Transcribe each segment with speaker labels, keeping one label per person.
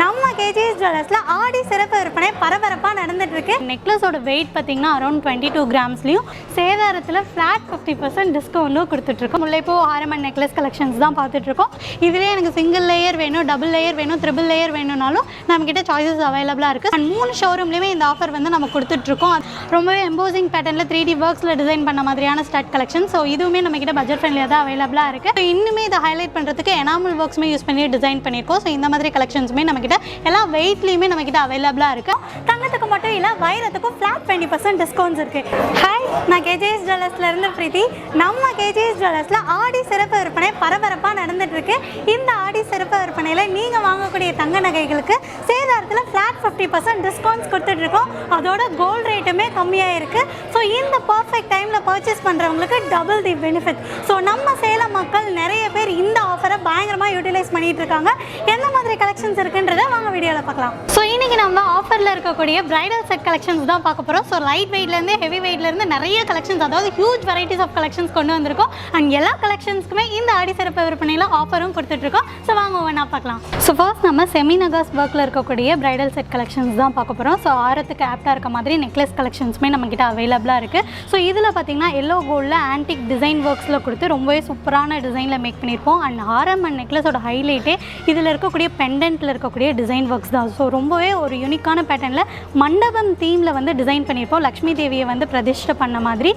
Speaker 1: நம்ம கேஜிஎஸ் ஜுவல்லர்ஸில் ஆடி சிறப்பு விற்பனை பரபரப்பாக நடந்துட்டுருக்கு. நெக்லஸோட வெயிட் பார்த்தீங்கன்னா அரௌண்ட் டுவெண்ட்டி டூ கிராம்ஸ்லையும் சேதாரத்தில் ஃப்ளாட் ஃபிஃப்டி பர்சன்ட் டிஸ்கவுண்ட்டும் கொடுத்துட்ருக்கோம் முல்லைப்பூ ஆரமன் நெக்லஸ் கலெக்ஷன்ஸ் தான் பார்த்துட்ருக்கோம் இதுலேயே எனக்கு சிங்கிள் லேயர் வேணும் டபுள் லேயர் வேணும் ட்ரிபிள் லேயர் வேணும்னாலும் நம்மக்கிட்ட சாய்ஸஸ் அவைலபிளாக இருக்குது அண்ட் மூணு ஷோரூம்லேயுமே இந்த ஆஃபர் வந்து நம்ம கொடுத்துட்ருக்கோம் ரொம்பவே எம்போசிங் பேட்டர்னில் த்ரீ டி ஒர்க்ஸில் டிசைன் பண்ண மாதிரியான ஸ்டட் கலெக்ஷன் ஸோ இதுவுமே நம்மக்கிட்ட பட்ஜெட் ஃப்ரெண்ட்லியாக தான் அவைலபிளாக இருக்குது ஸோ இன்னுமே இதை ஹைலைட் பண்ணுறதுக்கு எனாமல் ஒர்க்ஸுமே யூஸ் பண்ணி டிசைன் பண்ணியிருக்கோம். ஸோ இந்த மாதிரி கலெக்ஷன்ஸுமே நம்ம நம்மக்கிட்ட எல்லா வெயிட்லேயுமே நம்மக்கிட்ட அவைலபிளாக இருக்குது தங்கத்துக்கு மட்டும் இல்லை வைரத்துக்கும் ஃப்ளாட் டுவெண்ட்டி பர்சன்ட் டிஸ்கவுண்ட்ஸ் இருக்குது ஹாய் நான் கேஜிஎஸ் ஜுவல்லர்ஸ்லேருந்து பிரீத்தி. நம்ம கேஜிஎஸ் ஜுவல்லர்ஸில் ஆடி சிறப்பு விற்பனை பரபரப்பாக நடந்து இருக்கு இந்த ஆடி சிறப்பு விற்பனையில் நீங்கள் வாங்கக்கூடிய தங்க நகைகளுக்கு சேதாரத்தில் ஃப்ளாட் ஃபிஃப்டி பர்சன்ட் டிஸ்கவுண்ட்ஸ் கொடுத்துட்ருக்கோம் அதோட கோல்ட் ரேட்டுமே கம்மியாக இருக்குது ஸோ இந்த பர்ஃபெக்ட் டைமில் பர்ச்சேஸ் பண்ணுறவங்களுக்கு டபுள் தி பெனிஃபிட் ஸோ நம்ம சேலம் மக்கள் நிறைய பேர் இந்த ஆஃபரை பயங்கரமாக யூட்டிலைஸ் பண்ணிகிட்டு இருக்காங்க எந்த மாதிரி கலெக்ஷன்ஸ் இருக்குன்றத வாங்க வீடியோவில் பார்க்கலாம். ஸோ இன்றைக்கி நம்ம ஆஃபரில் இருக்கக்கூடிய பிரைடல் செட் கலெக்ஷன்ஸ் தான் பார்க்க போகிறோம் ஸோ லைட் வெயிட்லேருந்து ஹெவி வெயிட்லேருந்து நிறைய கலெக்ஷன்ஸ் அதாவது ஹியூஜ் வெரைட்டிஸ் ஆஃப் கலெக்ஷன்ஸ் கொண்டு வந்திருக்கோம். அண்ட் எல்லா கலெக்ஷன்ஸ்க்குமே இந்த ஆடி சிறப்பு விற்பனையில் ஆஃபரும் கொடுத்துட்ருக்கோம். ஸோ வாங்க ஒவ்வொன்றா பார்க்கலாம். ஸோ ஃபர்ஸ்ட் நம்ம செமி நகாஸ் ஒர்க்கில் இருக்கக்கூடிய ப்ரைடல் செட் கலெக்ஷன்ஸ் தான் பார்க்க போகிறோம் ஸோ ஆரத்துக்கு ஆப்டாக இருக்க மாதிரி நெக்லஸ் கலெக்ஷன்ஸுமே நம்மக்கிட்ட அவைலபிளாக இருக்குது ஸோ இதில் பார்த்தீங்கன்னா எல்லோ கோல்டில் ஆன்டிக் டிசைன் ஒர்க்ஸில் கொடுத்து ரொம்பவே சூப்பரான டிசைனில் மேக் பண்ணியிருப்போம். அண்ட் ஆரம் அண்ட் நெக்லஸோட ஹைலைட்டே இதில் இருக்கக்கூடிய பெண்டன்ட்டில் இருக்கக்கூடிய டிசைன் ஒர்க்ஸ் தான். ஸோ ரொம்பவே ஒரு யூனிக்கான பேட்டர்னில் மண்டபம் தீமில் வந்து டிசைன் பண்ணியிருப்போம். லக்ஷ்மி தேவியை வந்து பிரதிஷ்டை பண்ண மாதிரி.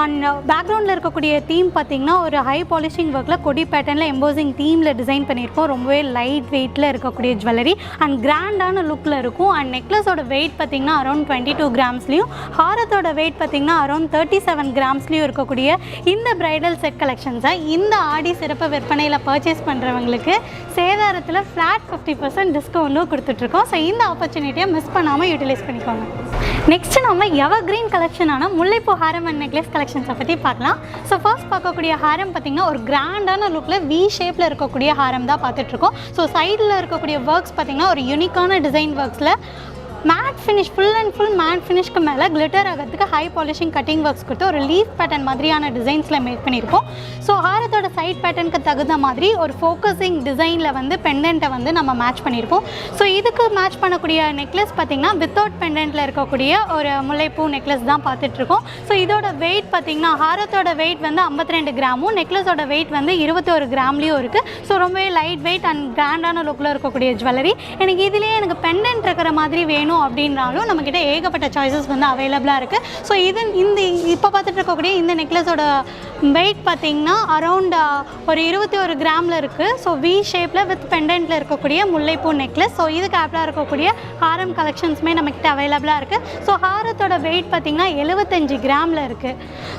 Speaker 1: அண்ட் பேக்ரவுண்டில் இருக்கக்கூடிய தீம் பார்த்திங்கன்னா ஒரு ஹை பாலிஷிங் ஒர்க்கில் கொடி பேட்டர்னில் எம்போசிங் தீமில் டிசைன் பண்ணியிருக்கோம். ரொம்பவே லைட் வெயிட்டில் இருக்கக்கூடிய ஜுவல்லரி அண்ட் கிராண்டான லுக்கில் இருக்கும். அண்ட் நெக்லஸோட வெயிட் பார்த்திங்கன்னா அரௌண்ட் டுவெண்ட்டி டூ கிராம்ஸ்லையும் ஹாரத்தோட வெயிட் பார்த்திங்கன்னா அரௌண்ட் தேர்ட்டி செவன் கிராம்ஸ்லையும் இருக்கக்கூடிய இந்த பிரைடல் செட் கலெக்ஷன்ஸை இந்த ஆடி சிறப்பு விற்பனையில் பர்ச்சேஸ் பண்ணுறவங்களுக்கு சேதாரத்தில் ஃப்ளாட் ஃபிஃப்டி பர்சன்ட் டிஸ்கவுண்ட்டும் கொடுத்துட்ருக்கோம். ஸோ இந்த ஆப்பர்ச்சுனிட்டியை மிஸ் பண்ணாமல் யூட்டிலைஸ் பண்ணிக்கோங்க. நெக்ஸ்ட் நம்ம எவர் கிரீன் கலெக்ஷனான முல்லைப்பூ ஹாரம் அண்ட் நெக்லஸ் கலெக்ஷன்ஸை பற்றி பார்க்கலாம். ஸோ ஃபர்ஸ்ட் பார்க்கக்கூடிய ஹாரம் பார்த்திங்கன்னா ஒரு கிராண்டான லுக்கில் வீ ஷேப்பில் இருக்கக்கூடிய ஹாரம் தான் பார்த்துட்ருக்கோம் ஸோ சைடில் இருக்கக்கூடிய ஒர்க்ஸ் பார்த்திங்கன்னா ஒரு யூனிக்கான design ஒர்க்ஸில் matte finish full and full matte ஃபினிஷ்க்கு மேலே கிளிட்டர் ஆகிறதுக்கு ஹை பாலிஷிங் கட்டிங் ஒர்க்ஸ் கொடுத்து ஒரு லீஃப் பேட்டர்ன் மாதிரியான டிசைன்ஸில் மேக் பண்ணியிருக்கோம். ஸோ ஹாரத்தோட சைட் பேட்டர்னுக்கு தகுந்த மாதிரி ஒரு ஃபோக்கஸிங் டிசைனில் வந்து பெண்டன்ட்டை வந்து நம்ம மேட்ச் பண்ணியிருப்போம். ஸோ இதுக்கு மேட்ச் பண்ணக்கூடிய நெக்லஸ் பார்த்திங்கன்னா வித்தவுட் பெண்டன்ட்டில் இருக்கக்கூடிய ஒரு முல்லைப்பூ நெக்லஸ் தான் பார்த்துட்ருக்கோம். ஸோ இதோட வெயிட் பார்த்திங்கன்னா ஹாரத்தோட வெயிட் வந்து 52 ரெண்டு கிராமும் நெக்லஸோட வெயிட் வந்து இருபத்தோரு கிராம்லேயும் இருக்குது ஸோ ரொம்பவே லைட் வெயிட் அண்ட் கிராண்டான லுக்கில் இருக்கக்கூடிய ஜுவல்லரி எனக்கு இதுலேயே எனக்கு பெண்டன்ட் இருக்கிற மாதிரி வேணும். அப்படின்னாலும் நம்மக்கிட்ட ஏகப்பட்ட சாய்ஸஸ் வந்து அவைலபிளாக இருக்குது ஸோ இது இந்த இப்போ பார்த்துட்டு இருக்கக்கூடிய இந்த நெக்லஸோட வெயிட் பார்த்திங்கன்னா அரௌண்ட் ஒரு இருபத்தி ஒரு கிராமில் இருக்குது ஸோ வி ஷேப்பில் வித் பெண்டன்ட்டில் இருக்கக்கூடிய முல்லைப்பூ நெக்லஸ் ஸோ இதுக்கு ஆப்பிளாக இருக்கக்கூடிய ஹாரம் கலெக்ஷன்ஸுமே நம்மக்கிட்ட அவைலபிளாக இருக்குது ஸோ ஹாரத்தோட வெயிட் பார்த்திங்கன்னா எழுபத்தஞ்சு கிராமில் இருக்குது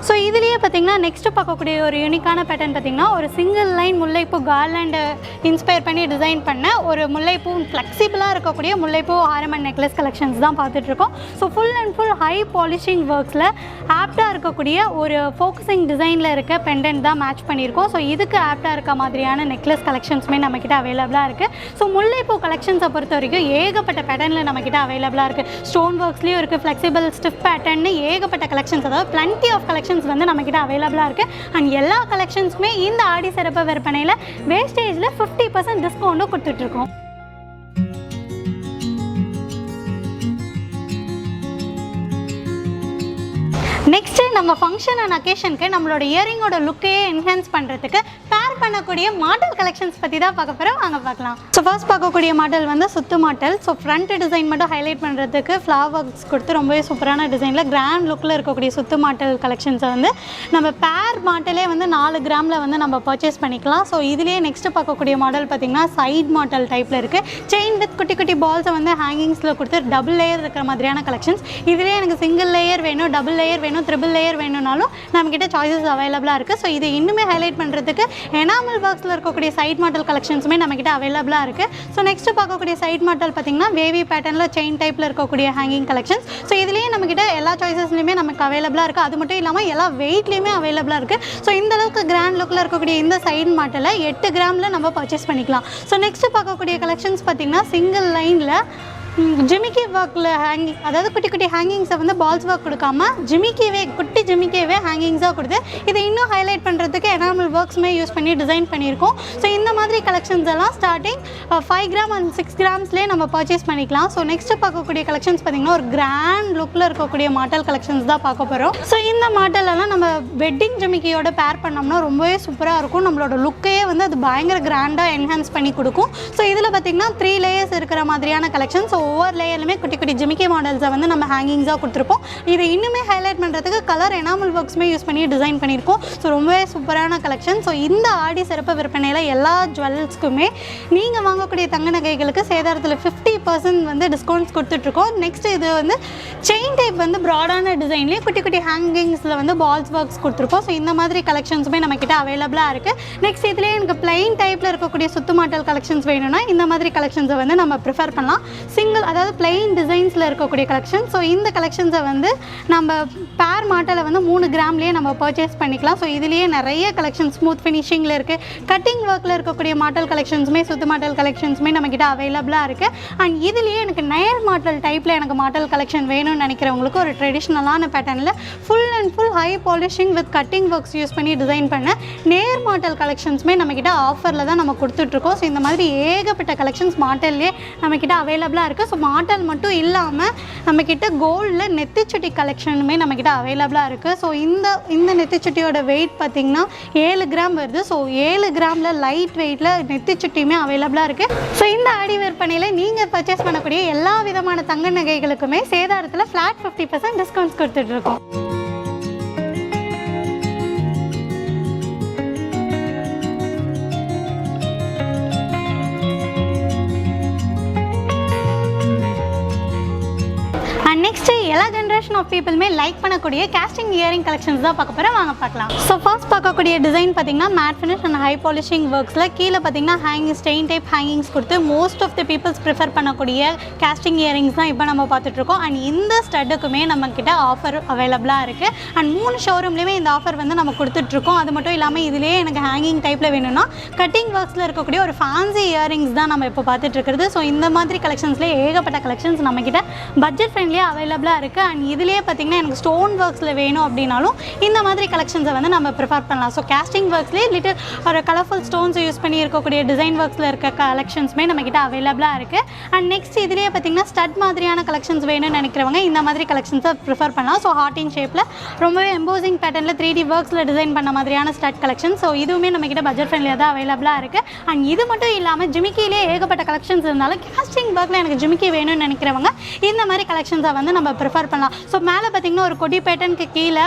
Speaker 1: ஸோ இதுலேயே பார்த்திங்கன்னா நெக்ஸ்ட்டு பார்க்கக்கூடிய ஒரு யூனிக்கான பேட்டர்ன் பார்த்திங்கன்னா ஒரு சிங்கிள் லைன் முல்லைப்பூ கார்லாண்டை இன்ஸ்பயர் பண்ணி டிசைன் பண்ண ஒரு முல்லைப்பூ ஃப்ளெக்சிபிளாக இருக்கக்கூடிய முல்லைப்பூ ஹாரம் அண்ட் நெக்லஸ் கலெக்ஷன்ஸ் தான் பார்த்துட்ருக்கோம். So full and full high polishing ஒர்க்ஸில் ஆப்டாக இருக்கக்கூடிய ஒரு ஃபோக்கஸிங் டிசைனில் இருக்க பெண்டன்ட் தான் மேட்ச் பண்ணியிருக்கோம். ஸோ இதுக்கு ஆப்டாக இருக்க மாதிரியான நெக்லஸ் கலெக்ஷன்ஸுமே நம்மக்கிட்ட அவைலபிளாக இருக்குது ஸோ முல்லைப்பூ கலெக்ஷன்ஸை பொறுத்த வரைக்கும் ஏகப்பட்ட பேட்டர்னில் நம்மக்கிட்ட அவைலபிளாக இருக்குது ஸ்டோன் ஒர்க்ஸ்லேயும் இருக்குது ஃப்ளெக்சிபிள் ஸ்டிஃப் பேட்டர்னு ஏகப்பட்ட கலெக்ஷன்ஸ் அதாவது பிளண்டி ஆஃப் கலெக்ஷன்ஸ் வந்து நம்மக்கிட்ட அவைலபிளாக இருக்குது அண்ட் எல்லா கலெக்ஷன்ஸுமே இந்த ஆடி சிறப்பு விற்பனையில் வேஸ்டேஜில் ஃபிஃப்டி பர்சன்ட் டிஸ்கவுண்ட்டும் கொடுத்துட்ருக்கோம். நெக்ஸ்ட்டு நம்ம ஃபங்க்ஷன் அண்ட் அக்கேஷனுக்கு நம்மளோட இயரிங்கோட லுக்கையே என்ஹான்ஸ் பண்ணுறதுக்கு பண்ணக்கூடிய மாடல் கலெக்ஷன்ஸ் பற்றி தான் பார்க்க போகிறோம் வாங்க பார்க்கலாம். ஸோ ஃபர்ஸ்ட் பார்க்கக்கூடிய மாடல் வந்து சுத்து மாடல். ஸோ ஃப்ரண்ட் டிசைன் மட்டும் ஹைலைட் பண்ணுறதுக்கு ஃப்ளவர் ஒர்க்ஸ் கொடுத்து ரொம்பவே சூப்பரான டிசைனில் கிராண்ட் லுக்கில் இருக்கக்கூடிய சுத்து மாடல் கலெக்ஷன்ஸை வந்து நம்ம பேர் மாட்டலே வந்து நாலு கிராமில் வந்து நம்ம பர்ச்சேஸ் பண்ணிக்கலாம். ஸோ இதுலேயே நெக்ஸ்ட்டு பார்க்கக்கூடிய மாடல் பார்த்திங்கன்னா சைட் மாடல் டைப்பில் இருக்குது செயின் வித் குட்டி குட்டி பால்ஸை வந்து ஹேங்கிங்ஸில் கொடுத்து டபுள் லேயர் இருக்கிற மாதிரியான கலெக்ஷன்ஸ் இதுலேயே எனக்கு சிங்கிள் லேயர் வேணும் டபுள் லேயர் வேணும் த்ரிபிள் லேயர் வேணும்னாலும் நம்மக்கிட்ட சாய்ஸஸ் அவைலபிளாக இருக்குது ஸோ இது இன்னுமே ஹைலைட் பண்ணுறதுக்கு ஏன்னா எனாமல் ஒர்க்ஸில் இருக்கக்கூடிய சைட் மாடல் கலெக்ஷன்ஸுமே நம்மக்கிட்ட அவைலபிளாக இருக்குது ஸோ நெக்ஸ்ட்டு பார்க்கக்கூடிய சைட் மாடல் பார்த்திங்கன்னா வேவி பேட்டர்னில் செயின் டைப்பில் இருக்கக்கூடிய ஹேங்கிங் கலெக்ஷன்ஸ் ஸோ இதுலேயே நம்மக்கிட்ட எல்லா சாய்ஸஸ்லையுமே நமக்கு அவைலபிளாக இருக்குது அது மட்டும் இல்லாமல் எல்லா வெயிட்லேயுமே அவைலபிளாக இருக்குது ஸோ இந்த அளவுக்கு கிராண்ட் லுக்கில் இருக்கக்கூடிய இந்த சைட் மாட்டலை எட்டு கிராமில் நம்ம பர்ச்சேஸ் பண்ணிக்கலாம். ஸோ நெக்ஸ்ட்டு பார்க்கக்கூடிய கலெக்ஷன்ஸ் பார்த்திங்கன்னா சிங்கிள் லைனில் ஜிமிக்கி ஒர்க்கில் ஹேங்கிங் அதாவது குட்டி குட்டி ஹேங்கிங்ஸை வந்து பால்ஸ் ஒர்க் கொடுக்காம ஜிமிக்கிவே குட்டி ஜிமிக்கிவே ஹேங்கிங்ஸாக கொடுத்து இதை இன்னும் ஹைலைட் பண்ணுறதுக்கு எனாமல் ஒர்க்ஸுமே யூஸ் பண்ணி டிசைன் பண்ணியிருக்கோம். ஸோ இந்த மாதிரி கலெக்ஷன்ஸ் எல்லாம் starting five gram and six கிராம்ஸ்லேயே நம்ம பர்ச்சேஸ் பண்ணிக்கலாம். ஸோ நெக்ஸ்ட் பார்க்கக்கூடிய கலெக்ஷன்ஸ் பார்த்திங்கன்னா ஒரு கிராண்ட் லுக்கில் இருக்கக்கூடிய மாடல் கலெக்ஷன்ஸ் தான் பார்க்க போகிறோம் ஸோ இந்த மாடல் நம்ம வெட்டிங் ஜிமிக்கியோட பேர் பண்ணோம்னா ரொம்பவே சூப்பராக இருக்கும். நம்மளோட லுக்கையே வந்து அது பயங்கர கிராண்டாக என்ஹான்ஸ் பண்ணி கொடுக்கும். ஸோ இதில் பார்த்திங்கன்னா த்ரீ லேயர்ஸ் இருக்கிற மாதிரியான கலெக்ஷன் ஸோ ஒவ்வொரு லேயர்லையுமே குட்டி குட்டி ஜிமிக்கி மாடல்ஸை வந்து நம்ம ஹேங்கிங்ஸாக கொடுத்துருப்போம். இதை இன்னுமே ஹைலைட் பண்ணுறதுக்கு கலர் எனாமல் ஒர்க்ஸுமே யூஸ் பண்ணி டிசைன் பண்ணியிருக்கோம். ஸோ ரொம்பவே சூப்பரான கலெக்ஷன் ஸோ இந்த ஆடி சிறப்பு விற்பனையில் எல்லா ஜுவல்ஸ்க்குமே நீங்கள் வாங்கக்கூடிய தங்க நகைகளுக்கு சேதாரத்தில் ஃபிஃப்டி பர்சன்ட் வந்து டிஸ்கவுண்ட்ஸ் கொடுத்துட்ருக்கோம். நெக்ஸ்ட் இது வந்து செயின் டைப் வந்து ப்ராடான டிசைன்லேயே குட்டி குட்டி ஹேங்கிங்ஸில் வந்து பால்ஸ் ஒர்க்ஸ் கொடுத்துருக்கோம். ஸோ இந்த மாதிரி கலெக்ஷன்ஸுமே நம்மக்கிட்ட அவைலபிளாக இருக்குது நெக்ஸ்ட் இதுலேயே எனக்கு பிளைன் டைப்பில் இருக்கக்கூடிய சுத்து மாட்டல் கலெக்ஷன்ஸ் வேணும்னா இந்த மாதிரி கலெக்ஷன்ஸை வந்து நம்ம ப்ரிஃபர் பண்ணலாம். சிங்கிள் அதாவது பிளைன் டிசைன்ஸில் இருக்கக்கூடிய கலெக்ஷன் ஸோ இந்த கலெக்ஷன்ஸை வந்து நம்ம பேர் மாட்டலை வந்து மூணு கிராம்லேயே நம்ம பர்ச்சேஸ் பண்ணிக்கலாம். ஸோ இதுலேயே நிறைய கலெக்ஷன் ஸ்மூத் ஃபினிஷிங்கில் இருக்குது கட்டிங் ஒர்க்கில் இருக்கக்கூடிய மாடல் கலெக்ஷன்ஸுமே சுத்து மாடல் கலெக்ஷன்ஸுமே நம்மக்கிட்ட அவைலபிளாக இருக்குது அண்ட் இதுலேயே எனக்கு நயர் மாடல் டைப்பில் எனக்கு மாடல் கலெக்ஷன் வேணும்னு நினைக்கிறவங்களுக்கு ஒரு ட்ரெடிஷ்னலான பேட்டர்னில் full and full high polishing with cutting works use பண்ணி டிசைன் பண்ண நேர் மாடல் கலெக்ஷன்ஸுமே நம்மக்கிட்ட ஆஃபரில் தான் நம்ம கொடுத்துட்ருக்கோம் ஸோ இந்த மாதிரி ஏகப்பட்ட கலெக்ஷன்ஸ் மாட்டல்லே நம்மக்கிட்ட அவைலபிளாக இருக்குது ஸோ மாட்டல் மட்டும் இல்லை இல்லாமல் நம்மக்கிட்ட கோல்டில் நெத்திச்சுட்டி கலெக்ஷனுமே நம்மக்கிட்ட அவைலபிளாக இருக்குது ஸோ இந்த இந்த நெத்திச்சுட்டியோட வெயிட் பார்த்திங்கன்னா ஏழு கிராம் வருது. ஸோ ஏழு கிராமில் லைட் வெயிட்டில் நெத்திச்சுட்டியுமே அவைலபிளாக இருக்குது ஸோ இந்த ஆடி விற்பனையில் நீங்கள் பர்ச்சேஸ் பண்ணக்கூடிய எல்லா விதமான தங்க நகைகளுக்குமே சேதாரத்தில் ஃப்ளாட் ஃபிஃப்டி பர்சன்ட் டிஸ்கவுண்ட்ஸ் கொடுத்துட்ருக்கோம் நெக்ஸ்ட் எல்லா ஜென்ரேஷன் ஆஃப் பீப்புளுமே லைக் பண்ணக்கூடிய கேஸ்டிங் இயரிங் கலெக்ஷன்ஸ் தான் பார்க்க போகிறேன் வாங்க பார்க்கலாம். ஸோ ஃபர்ஸ்ட் பார்க்கக்கூடிய டிசைன் பார்த்தீங்கன்னா matte finish and high polishing ஒர்க்ஸில் கீழே பார்த்தீங்கன்னா ஹேங்கிங் ஸ்டெயின் டைப் ஹேங்கிங்ஸ் கொடுத்து most of the peoples prefer பண்ணக்கூடிய கேஸ்டிங் இயரிங்ஸ் தான் இப்போ நம்ம பார்த்துட்ருக்கோம் அண்ட் இந்த ஸ்டட்டுக்குமே நம்மக்கிட்ட ஆஃபர் அவைலபிளாக இருக்குது அண்ட் மூணு ஷோரூம்லேயுமே இந்த ஆஃபர் வந்து நம்ம கொடுத்துட்ருக்கோம் அது மட்டும் இல்லாமல் இதுலேயே எனக்கு ஹேங்கிங் டைப்பில் வேணும்னா கட்டிங் ஒர்க்ஸில் இருக்கக்கூடிய ஒரு ஃபேன்சி இயரிங்ஸ் தான் நம்ம இப்போ பார்த்துட்ருக்கிறது ஸோ இந்த மாதிரி கலெக்ஷன்ஸ்லேயே ஏகப்பட்ட கலெக்ஷன்ஸ் நம்மக்கிட்ட பட்ஜெட் ஃப்ரெண்ட்லியாக அவைலபிளாக இருக்குது அண்ட் இதுலேயே பார்த்தீங்கன்னா எனக்கு ஸ்டோன் ஒர்க்ஸில் வேணும் அப்படின்னாலும் இந்த மாதிரி கலெக்ஷன்ஸை வந்து நம்ம ப்ரிஃபர் பண்ணலாம். ஸோ கேஸ்டிங் ஒர்க்ஸ்லேயே லிட்டில் ஒரு கலர்ஃபுல் ஸ்டோன்ஸை யூஸ் பண்ணி இருக்கக்கூடிய டிசைன் ஒர்க்ஸில் இருக்க கலெக்ஷன்ஸுமே நம்மக்கிட்ட அவைலபிளாக இருக்குது அண்ட் நெக்ஸ்ட் இதுலேயே பார்த்தீங்கன்னா ஸ்டட் மாதிரியான கலெக்ஷன்ஸ் வேணும்னு நினைக்கிறவங்க இந்த மாதிரி கலெக்ஷன்ஸை ப்ரிஃபர் பண்ணலாம். ஸோ ஹார்டின் ஷேப்பில் ரொம்பவே எம்போசிங் பேட்டர்னில் த்ரீ டி ஒர்க்ஸில் டிசைன் பண்ண மாதிரியான ஸ்டட் கலெக்ஷன் ஸோ இதுவுமே நம்மக்கிட்ட பட்ஜெட் ஃப்ரெண்ட்லியாக தான் அவைலபிளாக இருக்குது அண்ட் இது மட்டும் இல்லாமல் ஜிமிக்கிலே ஏகப்பட்ட கலெக்ஷன்ஸ் இருந்தாலும் கேஸ்டிங் ஒர்க்கில் எனக்கு ஜிமிக்கி வேணும்னு நினைக்கிறவங்க இந்த மாதிரி கலெக்ஷன்ஸை வந்து நம்ம ப்ரிஃபர் பண்ணலாம். ஸோ மேலே பார்த்தீங்கன்னா ஒரு கொடி பேட்டனுக்கு கீழே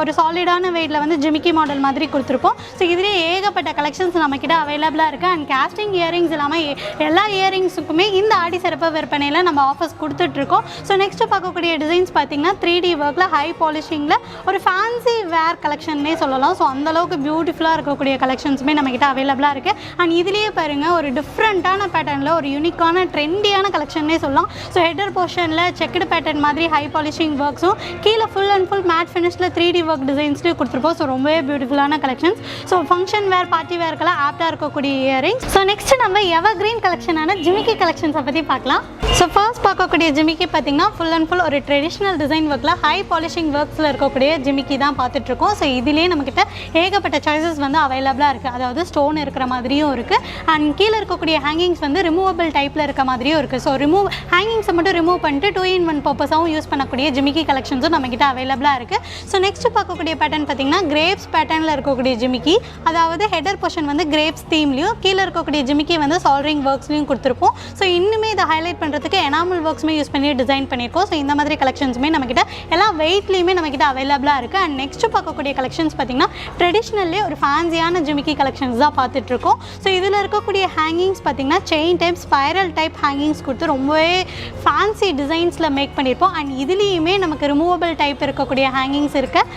Speaker 1: ஒரு சாலிடான வெயிட்டில் வந்து ஜிமிக்கி மாடல் மாதிரி கொடுத்துருப்போம். ஸோ இதுலேயே ஏகப்பட்ட கலெக்ஷன்ஸ் நம்மக்கிட்ட அவைலபிளாக இருக்குது அண்ட் கேஸ்டிங் இயரிங்ஸ் இல்லாமல் எல்லா இயரிங்ஸுக்குமே இந்த ஆடி சிறப்பு விற்பனையில் நம்ம ஆஃபர்ஸ் கொடுத்துட்ருக்கோம் ஸோ நெக்ஸ்ட்டு பார்க்கக்கூடிய டிசைன்ஸ் பார்த்தீங்கன்னா த்ரீ டி ஒர்க்கில் ஹை பாலிஷிங்கில் ஒரு ஃபேன்சி வேர் கலெக்ஷன்னே சொல்லலாம். ஸோ அந்தளவுக்கு பியூட்டிஃபுல்லாக இருக்கக்கூடிய கலெக்ஷன்ஸுமே நம்மக்கிட்ட அவைலபிளாக இருக்குது அண்ட் இதுலேயே பாருங்கள் ஒரு டிஃப்ரெண்ட்டான பேட்டர்னில் ஒரு யூனிக்கான ட்ரெண்டியான கலெக்ஷன்னே சொல்லலாம். ஸோ ஹெட்டர் போர்ஷனில் செக்குடு பேட்டர்ன் மாதிரி ஹை பாலிஷிங் ஒர்க்ஸும் கீழே ஃபுல் அண்ட் ஃபுல் மேட் ஃபினிஷில் த்ரீ டி ஒர்க் டிசைன்ஸ்லேயும் கொடுத்துருப்போம். ஸோ ரொம்பவே பியூட்டிஃபுல்லான collections so function wear party வேர்க்கெல்லாம் ஆப்டாக இருக்கக்கூடிய இயரிங்ஸ் ஸோ நெக்ஸ்ட் நம்ம எவர் கிரீன் கலெக்ஷனான ஜிமிக்கி கலெக்ஷன்ஸை பற்றி பார்க்கலாம். ஸோ ஃபர்ஸ்ட் பார்க்கக்கூடிய ஜிமிக்கி பார்த்தீங்கன்னா ஃபுல் அண்ட் ஃபுல் ஒரு ட்ரெடிஷ்னல் டிசைன் ஒர்க்கில் ஹை பாலிஷிங் ஒர்க்ஸில் இருக்கக்கூடிய ஜிமிக்கி தான் பார்த்துட்ருக்கோம் ஸோ இதுலேயே நம்மக்கிட்ட ஏகப்பட்ட சாய்ஸஸ் வந்து அவைலபிளாக இருக்குது அதாவது ஸ்டோன் இருக்கிற மாதிரியும் இருக்குது அண்ட் கீழே இருக்கக்கூடிய ஹேங்கிங்ஸ் வந்து ரிமூவபிள் டைப்பில் இருக்க மாதிரியும் இருக்குது ஸோ ரிமூவ் ஹேங்கிங்ஸை மட்டும் ரிமூவ் பண்ணிட்டு டூ இன் ஒன் பர்பஸ் பர்பஸாகவும் யூஸ் பண்ணக்கூடிய ஜிமிக்கி கலெக்ஷன்ஸும் நம்மக்கிட்ட அவைலபிளாக இருக்குது ஸோ நெக்ஸ்ட் பார்க்கக்கூடிய பேட்டர்ன் பார்த்தீங்கன்னா கிரேப்ஸ் பேட்டர்னில் இருக்கக்கூடிய ஜிமிக்கி. அதாவது ஹெடர் போர்ஷன் வந்து கிரேப்ஸ் தீம்லையும் கீழே இருக்கக்கூடிய ஜிமிக்கி வந்து சால்ரிங் ஒர்க்ஸ்லையும் கொடுத்துருப்போம். ஸோ இன்னுமே இதை ஹைலைட் பண்ணுறதுக்கு எனாமல் ஒர்க்ஸுமே யூஸ் பண்ணி டிசைன் பண்ணியிருக்கோம். ஸோ இந்த மாதிரி கலெக்ஷன்ஸுமே நம்மக்கிட்ட எல்லா வெயிட்லேயுமே நம்மக்கிட்ட அவைலபிளாக இருக்குது அண்ட் நெக்ஸ்ட் பார்க்கக்கூடிய கலெக்ஷன்ஸ் பார்த்தீங்கன்னா ட்ரெடிஷ்னல்லே ஒரு ஃபேன்சியான ஜிமிக்கி கலெக்ஷன்ஸ் தான் பார்த்துட்ருக்கோம். ஸோ இதில் இருக்கக்கூடிய ஹேங்கிங்ஸ் பார்த்தீங்கன்னா chain type spiral type hangings கொடுத்து ரொம்பவே ஃபேன்சி டிசைன்ஸில் மேக் பண்ணியிருப்போம் அண்ட் இதுலேயுமே நமக்கு ரிமூவபிள் டைப் இருக்கக்கூடிய ஹேங்கிங்ஸ் இருக்குது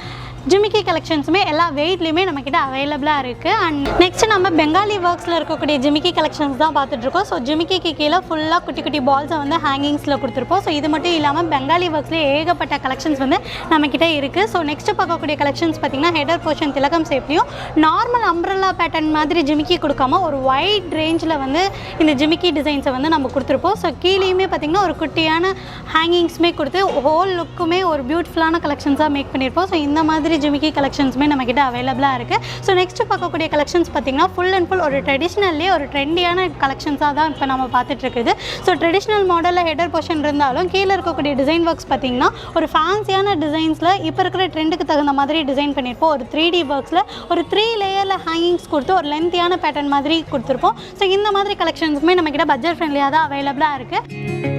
Speaker 1: ஜிமிக்கி கலெக்ஷன்ஸுமே எல்லா வெயிட்லேயுமே நம்மக்கிட்ட அவைலபிளாக இருக்குது அண்ட் நெக்ஸ்ட் நம்ம பெங்காலி ஒர்க்ஸில் இருக்கக்கூடிய ஜிமிக்கி கலெக்ஷன்ஸ் தான் பார்த்துட்ருக்கோம். ஸோ ஜிமிக்கிக்கு கீழே ஃபுல்லாக குட்டி குட்டி பால்ஸை வந்து ஹேங்கிங்ஸில் கொடுத்துருப்போம். ஸோ இது மட்டும் இல்லாமல் பெங்காலி ஒர்க்ஸ்லேயே ஏகப்பட்ட கலெக்ஷன்ஸ் வந்து நம்மக்கிட்ட இருக்குது ஸோ நெக்ஸ்ட் பார்க்கக்கூடிய கலெக்ஷன்ஸ் பார்த்திங்கன்னா ஹெடர் போர்ஷன் திலகம் சேப்லையும் நார்மல் அம்ப்ரல்லா பேட்டர்ன் மாதிரி ஜிமிக்கி கொடுக்காம ஒரு வைட் ரேஞ்சில் வந்து இந்த ஜிமிக்கி டிசைன்ஸை வந்து நம்ம கொடுத்துருப்போம். ஸோ கீழேயுமே பார்த்திங்கன்னா ஒரு குட்டியான ஹேங்கிங்ஸுமே கொடுத்து ஹோல் லுக்குமே ஒரு பியூட்டிஃபுல்லான கலெக்ஷன்ஸாக மேக் பண்ணியிருப்போம் ஸோ இந்த மாதிரி ஜிமிக்கி கலெக்ஷன்ஸுமே நம்மக்கிட்ட அவைலபிளாக இருக்குது ஸோ நெக்ஸ்ட் பார்க்கக்கூடிய கலெக்ஷன்ஸ் பார்த்திங்கன்னா ஃபுல் அண்ட் ஃபுல் ஒரு ட்ரெடிஷ்னல்லே ஒரு ட்ரெண்டியான கலெக்ஷன்ஸாக தான் இப்போ நம்ம பார்த்துட்ருக்குது. ஸோ ட்ரெடிஷ்னல் மாடலில் ஹெடர் போர்ஷன் இருந்தாலும் கீழே இருக்கக்கூடிய டிசைன் ஒர்க்ஸ் பார்த்திங்கன்னா ஒரு ஃபேன்சியான டிசைன்ஸில் இப்போ இருக்கிற ட்ரெண்டுக்கு தகுந்த மாதிரி டிசைன் பண்ணியிருப்போம். ஒரு த்ரீ டி ஒர்க்ஸில் ஒரு த்ரீ லேயரில் ஹேங்கிங்ஸ் கொடுத்து ஒரு லென்த்தியான பேட்டர்ன் மாதிரி கொடுத்துருப்போம். ஸோ இந்த மாதிரி கலெக்ஷன்ஸுமே நம்மக்கிட்ட பட்ஜெட் ஃப்ரெண்ட்லியாக தான் அவைலபிளாக இருக்குது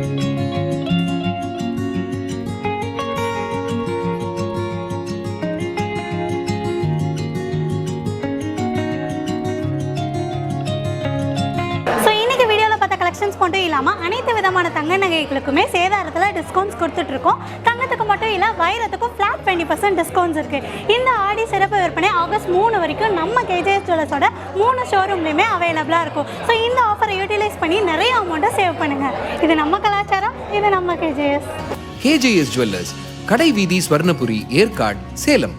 Speaker 1: கலெக்ஷன்ஸ் மட்டும் இல்லாமல் அனைத்து விதமான தங்க நகைகளுக்குமே சேதாரத்தில் டிஸ்கவுண்ட்ஸ் கொடுத்துட்ருக்கோம். தங்கத்துக்கு மட்டும் இல்லை வைரத்துக்கும் ஃப்ளாட் டுவெண்ட்டி பர்சன்ட் டிஸ்கவுண்ட்ஸ் இருக்குது இந்த ஆடி சிறப்பு விற்பனை ஆகஸ்ட் மூணு வரைக்கும் நம்ம கேஜேஎஸ் ஜுவல்லர்ஸோட மூணு ஷோரூம்லேயுமே அவைலபிளாக இருக்கும். ஸோ இந்த ஆஃபரை யூட்டிலைஸ் பண்ணி நிறைய அமௌண்ட்டை சேவ் பண்ணுங்கள் இது நம்ம கலாச்சாரம் இது நம்ம கேஜேஎஸ்
Speaker 2: கேஜேஎஸ் ஜுவல்லர்ஸ் கடை வீதி ஸ்வர்ணபுரி ஏற்காடு சேலம்.